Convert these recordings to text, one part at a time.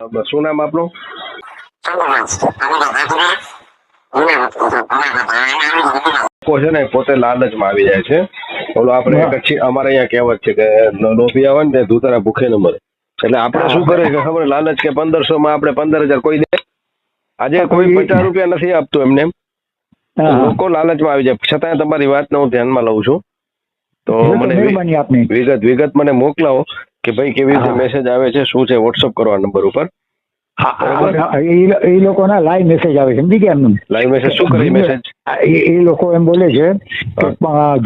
શું નામ આપનું? લોકો છે ને પોતે લાલચમાં આવી જાય છે. ઓલો આપણે અમારે અહીંયા કહેવત છે કે લોભી આવે ને ધૂતરા ભૂખે ન મરે. એટલે આપણે શું કરે કે ખબર લાલચ કે પંદરસો માં આપણે પંદર હજાર કોઈ દે. આજે કોઈ પચાસ રૂપિયા નથી આપતું એમને. લોકો લાલચમાં આવી જાય. છતાં તમારી વાતને હું ધ્યાનમાં લઉં છું. તો મને વિગત વિગત મને મોકલાવો. કે ભાઈ કેવી રીતે મેસેજ આવે છે શું છે વોટ્સઅપ કરો આ નંબર ઉપર. હા, એ લોકોના લાઈવ મેસેજ આવે છે સમજી ગયા એમનું? લાઈવ મેસેજ શું કરે મેસેજ એ લોકો એમ બોલે છે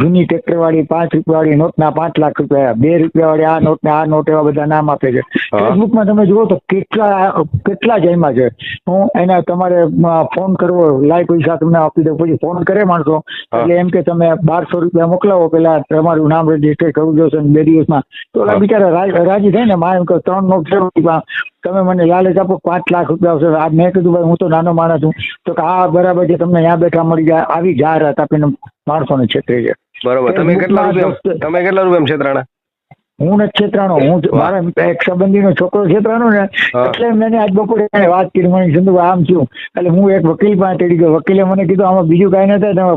જૂની ટ્રેક્ટર વાળી પાંચ રૂપિયા વાળી નોટના પાંચ લાખ રૂપિયા બે રૂપિયા વાળી આ નોટ ને આ નોટ એવા બધા નામ આપે છે. ફેસબુકમાં તમે જુઓ તો કેટલા કેટલા જયમાં છે. હું એના તમારે ફોન કરવો લાઈ પૈસા તમને આપી દઉં. પછી ફોન કરે માણસો. એટલે એમ કે તમે બારસો રૂપિયા મોકલાવો પેલા તમારું નામ રજિસ્ટર કરવું જોશે બે દિવસમાં. તો બિચારા રાજી થાય ને માં એમ કે ત્રણ નોટ છે તમે મને લાલચ આપો પાંચ લાખ રૂપિયા આવશે. મેં કીધું ભાઈ હું તો નાનો માણસ છું. તો કે હા બરાબર છે તમને અહીંયા બેઠા મળી જાય આવી જાહેરાત આપીને માણસોને છેતરી છે. બરોબર. તમે કેટલા રૂપિયા તમે કેટલા રૂપિયા છેતરાણા? હું નથી છેતરાનો હું જ- એક મારા એક સંબંધીનો છોકરો છેતરાનો ને એટલે મેં આજ બપોરે વાત કરી. મને સંતુ આમ થયું એટલે હું એક વકીલ પાસે તેડી ગયો. વકીલે મને કીધું આમાં બીજું કાંઈ નથી તમે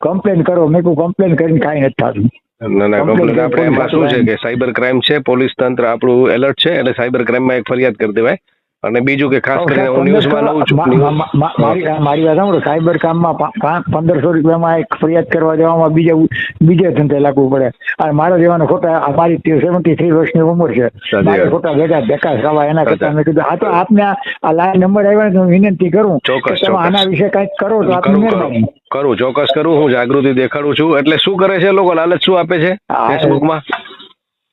કમ્પ્લેન કરો. મેં કહું કમ્પ્લેન કરીને કાંઈ નથી થતું. ના ના આપણે એમાં શું છે કે સાયબર ક્રાઇમ છે પોલીસ તંત્ર આપણું એલર્ટ છે એટલે સાયબર ક્રાઇમમાં એક ફરિયાદ કરી દેવાય. અને બીજું કે ખાસ કરીને હું ન્યૂઝમાં લઉં છું મારી મારી વાત સાંભળો સાયબર કામમાં પંદરસો રૂપિયામાં એક ફરિયાદ કરવા જવામાં બીજા બીજે ધંધે લાગવું પડે. અને મારો જવાનો ખોટા મારી સેવન્ટી થ્રી વર્ષની ઉંમર છે. મારે ખોટા ભેગા ભેગા થવા એના કરતા મેં કીધું આ તો આપને આ- લાઈન નંબર આવ્યા ને હું વિનંતી કરું કે ચોક્કસ, તમે આના વિશે કંઈક કરો તો આપની કરું મહેરબાની. કરું. કરું ચોક્કસ કરું. હું જાગૃતિ દેખાડું છું. એટલે શું કરે છે લોકો? લાલચ શું આપે છે? ફેસબુકમાં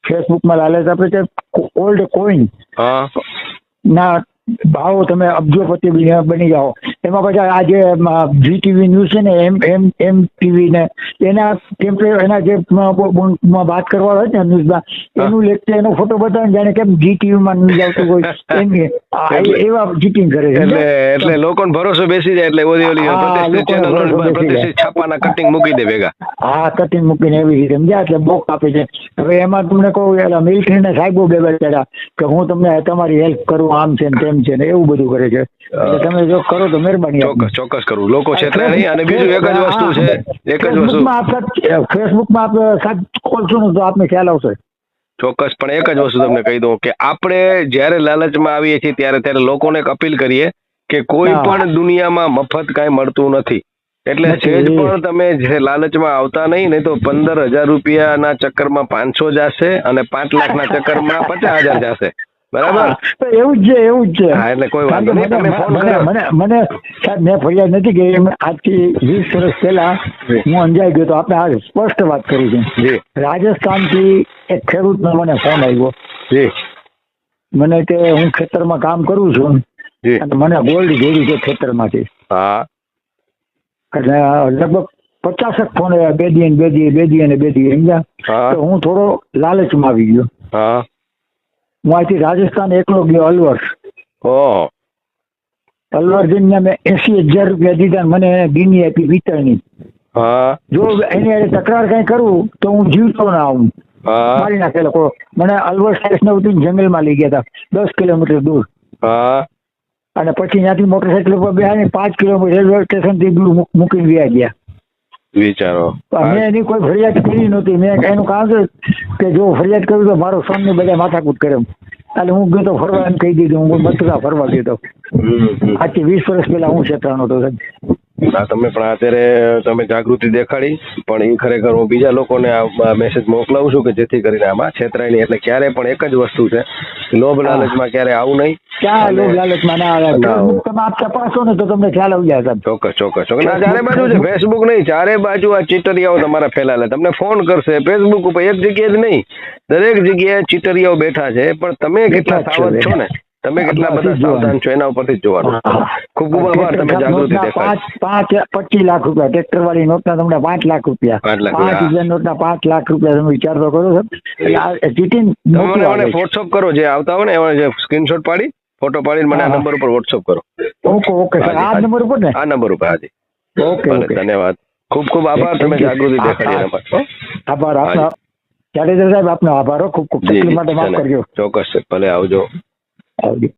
ફેસબુકમાં લાલચ આપે છે. ઓલ્ડ કોઈન હા. ના ભાવ તમે અબજોપતિ બની જાઓ. એમાં પછી આ જે જી ટીવી ન્યૂઝ છે ને એમ એમ એમ ટીવી ને એના ટેમ્પરે એના જે વાત કરવા હોય ને ન્યૂઝમાં એનું લેક્ચર એનો ફોટો બતાવે જાણે કેમ જી ટીવીમાં ન્યૂઝ આવતું હોય. એમ એવા ચીટિંગ કરે છે. એટલે એટલે લોકોને ભરોસો બેસી જાય એટલે ઓલી ઓલી ચેનલો છાપાના કટિંગ મૂકી દે ભેગા. હા કટિંગ મૂકીને એવી રીતે સમજ્યા? એટલે બોક આપે છે. હવે એમાં તમને કહું એટલે મિલિટરીના સાહેબો બે બેઠા કે હું તમને તમારી હેલ્પ કરું આમ છે ને તેમ છે ને એવું બધું કરે છે. એટલે તમે જો કરો તો મહેરબાની. ચોક્કસ ચોક્કસ કરું. લોકો છેતરાય નહીં અને બીજું એક જ વસ્તુ છે એક જ વસ્તુ. ફેસબુકમાં આપ સાચ- ખોલશો તો આપને ખ્યાલ આવશે. ચોક્કસ પણ એક જ વસ્તુ તમને કહી દઉં કે આપણે જ્યારે લાલચમાં આવીએ છીએ ત્યારે ત્યારે લોકોને એક અપીલ કરીએ કે કોઈ પણ દુનિયામાં મફત કાંઈ મળતું નથી. એટલે છે સેજ પણ તમે જે લાલચમાં આવતા નહીં નહીં તો પંદર હજાર રૂપિયાના ચક્કરમાં પાંચસો જશે અને પાંચ લાખના ચક્કરમાં પચાસ હજાર જશે. બરાબર? એવું જ છે એવું જ છે. હા એટલે કોઈ વાંધો નહીં તમે ફોન કરો. મને મને સાહેબ મેં ફરિયાદ નથી કરી આજથી વીસ વર્ષ પહેલા હું અંજાઈ ગયો તો આપણે આ સ્પષ્ટ વાત કરી છે. રાજસ્થાનથી એક ખેડૂતનો મને ફોન આવ્યો. જી. મને કે હું ખેતરમાં કામ કરું છું. અને મને ગોલ્ડ જોડી છે ખેતરમાંથી. હા. એટલે લગભગ પચાસક ફોન આવ્યા. બે દી ને બે દી બે દી અને બે દી સમજ્યા? તો હું થોડો લાલચમાં આવી ગયો. હા. હું અહીંથી રાજસ્થાન એકલો ગયો અલવર. ઓહો અલવર જઈને મેં એસી હજાર રૂપિયા દીધા મને એને ગીની આપી પિત્તળની હા. જો એની અરે તકરાર કઈ કરું તો હું જીવતો ના આવું મારી નાખે લોકો. મને અલવર સ્ટેશન ઉતરીને જંગલમાં લઈ ગયા હતા. દસ કિલોમીટર દૂર. હા. અને પછી ત્યાંથી મોટરસાઇકલ ઉપર બેહાડીને પાંચ કિલોમીટર રેલવે સ્ટેશનથી દૂર મૂક- મૂકીને ગયા ગયા. વિચારો મેં એની કોઈ ફરિયાદ કરી નહોતી મેં એનું કામ છે કે જો ફરિયાદ કરું તો મારો son ને બધા માથાકૂટ કરે. એટલે હું ગયો તો ફરવા એમ કહી દીધું હું મથુરા ફરવા ગયો તો હમ, હમ. આજથી વીસ વર્ષ પહેલા હું ક્ષેત્રનો હતો સાહેબ. ના તમે પણ અત્યારે તમે જાગૃતિ દેખાડી પણ એ ખરેખર હું બીજા લોકોને આ મેસેજ મોકલાવું છું કે જેથી કરીને આમાં છેતરાય નહીં એટલે ક્યારે પણ એક જ વસ્તુ છે લોભ લાલચમાં ક્યારે આવું નહીં. ક્યાં લોભ લાલચમાં ના આવે? તમે આપ તપાસો ને તો તમને ખ્યાલ આવી જાય ચોક્કસ ચોક્કસ ચોક્કસ. ના ચારે બાજુ છે ફેસબુક નહીં ચારે બાજુ આ ચીટરિયાઓ તમારા ફેલાયેલા તમને ફોન કરશે ફેસબુક ઉપર એક જગ્યાએ જ નહીં દરેક જગ્યાએ ચીટરિયાઓ બેઠા છે પણ તમે કેટલા સાવધ છો ને? તમે કેટલા બધા સાવધાન છો એના ઉપરથી જોવાનું. ખૂબ ખૂબ આભાર તમે જાગૃતિ પાંચ પાંચ પચીસ લાખ રૂપિયા ટ્રેક્ટર વાળી નોટના તમને પાંચ લાખ રૂપિયા. પાંચ. હજાર નોટના પાંચ લાખ રૂપિયા તમે વિચાર તો કરો ચીટિંગ મને. વોટ્સઅપ કરો જે આવતા હોય ને એમાં જે સ્ક્રીનશોટ પાડી ફોટો પાડીને મને આ નંબર ઉપર વોટ્સઅપ કરો. ઓકે ઓકે સર આ નંબર ઉપર ને? આ નંબર ઉપર હાજી. Okay okay. ધન્યવાદ. ખૂબ ખૂબ આભાર તમે જાગૃતિ દેખાડી? આભાર આપનો. જાડેજા સાહેબ આપનો આભાર. ખૂબ ખૂબ તકલીફ માટે માફ કરજો. ચોક્કસ ભલે આવજો. આવજો